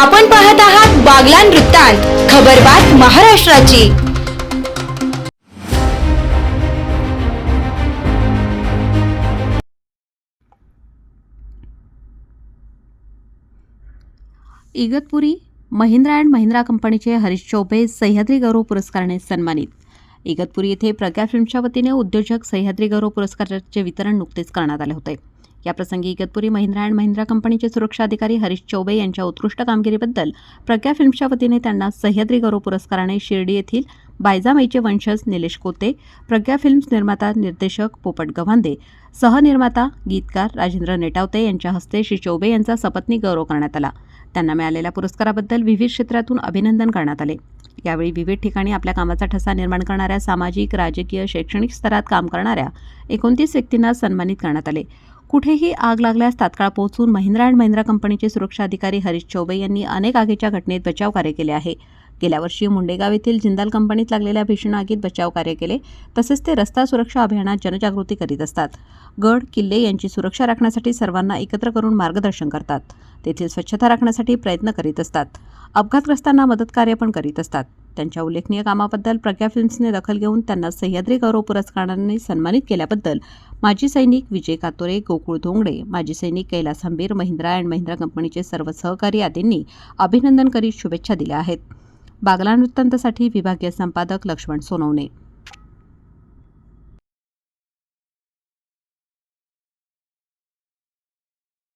आपण पाहत आहात बागलान वृत्तांत खबरबात महाराष्ट्राची. इगतपुरी महिंद्रा अँड महिंद्रा कंपनीचे हरीश चौबे सह्याद्री गौरव पुरस्काराने सन्मानित. इगतपुरी येथे प्रज्ञा फिल्मच्या वतीने उद्योजक सह्याद्री गौरव पुरस्काराचे वितरण नुकतेच करण्यात आले होते. याप्रसंगी इगतपुरी महिंद्रा अँड महिंद्रा कंपनीचे सुरक्षा अधिकारी हरीश चौबे यांच्या उत्कृष्ट कामगिरीबद्दल प्रज्ञा फिल्मच्या वतीने त्यांना सह्याद्री गौरव पुरस्काराने शिर्डी येथील बायजामाईचे वंशज निलेश कोते प्रज्ञा फिल्म्स निर्माता निर्देशक पोपट गव्हांदे सहनिर्माता गीतकार राजेंद्र नेटावते यांच्या हस्ते श्री चौबे यांचा सपत्नी गौरव करण्यात आला. त्यांना मिळालेल्या पुरस्काराबद्दल विविध क्षेत्रातून अभिनंदन करण्यात आले. यावेळी विविध ठिकाणी आपल्या कामाचा ठसा निर्माण करणाऱ्या सामाजिक राजकीय शैक्षणिक स्तरात काम करणाऱ्या एकोणतीस व्यक्तींना सन्मानित करण्यात आले. कुठेही आग लागल्यास तात्काळ पोहोचून महिंद्रा अँड महिंद्रा कंपनीचे सुरक्षा अधिकारी हरीश चौबे यांनी अनेक आगीच्या घटनेत बचाव कार्य केले आहे. गेल्या वर्षी मुंडेगाव येथील जिंदाल कंपनीत लागलेल्या भीषण आगीत बचाव कार्य केले तसेच ते रस्ता सुरक्षा अभियानात जनजागृती करीत असतात. गड किल्ले यांची सुरक्षा राखण्यासाठी सर्वांना एकत्र करून मार्गदर्शन करतात. तेथील स्वच्छता राखण्यासाठी प्रयत्न करीत असतात. अपघातग्रस्तांना मदत कार्य पण करीत असतात. त्यांच्या उल्लेखनीय कामाबद्दल प्रज्ञा फिल्म्सने दखल घेऊन त्यांना सह्याद्री गौरव पुरस्काराने सन्मानित केल्याबद्दल माजी सैनिक विजय कातोरे गोकुळ धोंगडे माजी सैनिक कैलास हंबीर महिंद्रा अँड महिंद्रा कंपनीचे सर्व सहकारी आदींनी अभिनंदन करीत शुभेच्छा दिल्या आहेत. बागला वृत्तांतसाठी विभागीय संपादक लक्ष्मण सोनवणे.